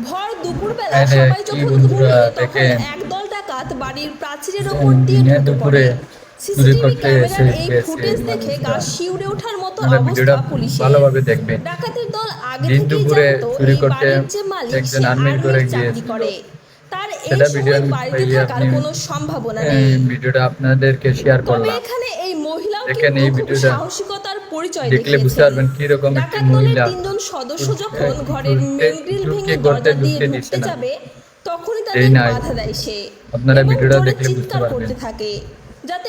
ভর দুপুরবেলা সবাই যখন ঘুমিয়ে তখন একদল ডাকাত বাড়ির প্রাচীরের ওপর দিয়ে ঢুকে পড়ে। সিসিটিভি ক্যামেরার এই ফুটেজ দেখে গা শিউরে ওঠার মতো অবস্থা পুলিশের। ভালোভাবে দেখবেন। ডাকাতের দল আগে দিন থেকেই দুপুরে জানতো চুরি এই করতে বাড়ির যে মালিক একজন আর্মির করে তার এই সেটা ভিডিও সময় আমি বাড়িতে পাইলে থাকার আপনি- কোনো সম্ভাবনা নেই। ভিডিওটা আপনাদেরকে শেয়ার করলাম। এখানে এই মহিলাও কিন্তু খুব সাহসিকতার পরিচয় দেখলে বুঝতে পারবেন কি রকম একটি মহিলা তিনজন সদস্য যখন ঘরের মেন গ্রিল ভেঙে দরজা দিয়ে ঢুকতে। যাবে তখনই তাদের বাধা দেয় সে। আপনারা ভিডিওটা দেখলে বুঝতে পারবেন। থাকে যাতে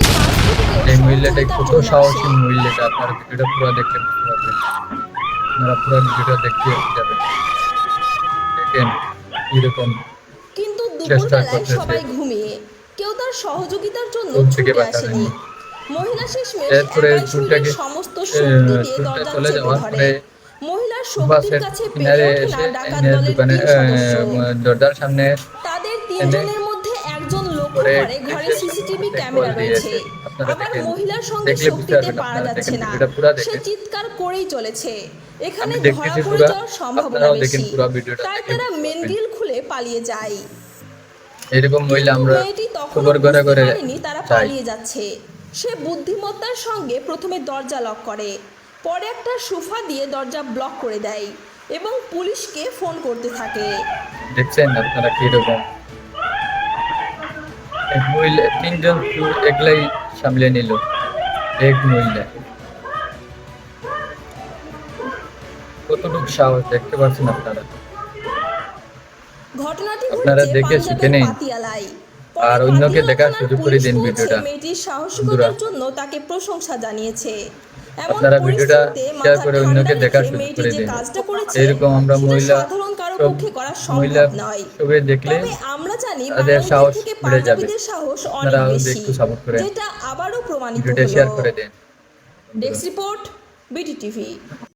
এই মহিলাটা কত সাহসী মহিলাটা আপনারা ভিডিওটা পুরো দেখলে বুঝতে পারবেন। আপনারা পুরো ভিডিওটা দেখতে যাবেন। দেখেন কীরকম কিন্তু দুপুরবেলায় সবাই ঘুমিয়ে কেউ তার সহযোগিতার জন্য ছুটে আসেনি। মহিলা শেষমেশ এরপরে একাই সমস্ত শক্তি দিয়ে দরজা চলে যাওয়ার পরে মহিলার শক্তির কাছে পেরে এসে দোকানে দরজার সামনে তাদের তিনজনের মধ্যে একজন লক্ষ্য করে করে ঘরে সিসিটিভি ক্যামেরা রয়েছে। আবার মহিলার সঙ্গে শক্তিতে পারা যাচ্ছে না। সে চিৎকার করেই চলেছে। এখানে আমি ধরা দেখতেছি পড়ে যাওয়ার সম্ভাবনা বেশি। তাই তারা মেন গ্রিল খুলে পালিয়ে যায়। এরকম মহিলা আমরা খবর করে তারা পালিয়ে যাচ্ছে। সে বুদ্ধিমত্তার সঙ্গে প্রথমে দরজা লক করে পরে একটা সোফা দিয়ে দরজা ব্লক করে দেয় এবং পুলিশকে ফোন করতে থাকে। দেখছেন আপনারা কীরকম? এক মহিলা তিনজন চোর একলাই সামলে নিল। এক মহিলা। কতটুকু সাহস দেখতে পাচ্ছেন আপনারা? ঘটনাটি আপনারা দেখে শিখে নিন। আর অন্যকে দেখার সুযোগ করে দিন ভিডিওটা। মেয়েটির সাহসিকতার জন্য তাকে প্রশংসা জানিয়েছে। আপনারা ভিডিওটা শেয়ার করে অন্যকে দেখার সুযোগ করে দিন। এরকম আমরা মহিলা কারও করা দেখলে আমরা জানি তাদের সাহস বেড়ে যাবে। সাহস অনেক আপনারা বেশি একটু সাপোর্ট করেন যেটা আবারও প্রমাণিত ভিডিওটা শেয়ার করে দেন। Desk report BT TV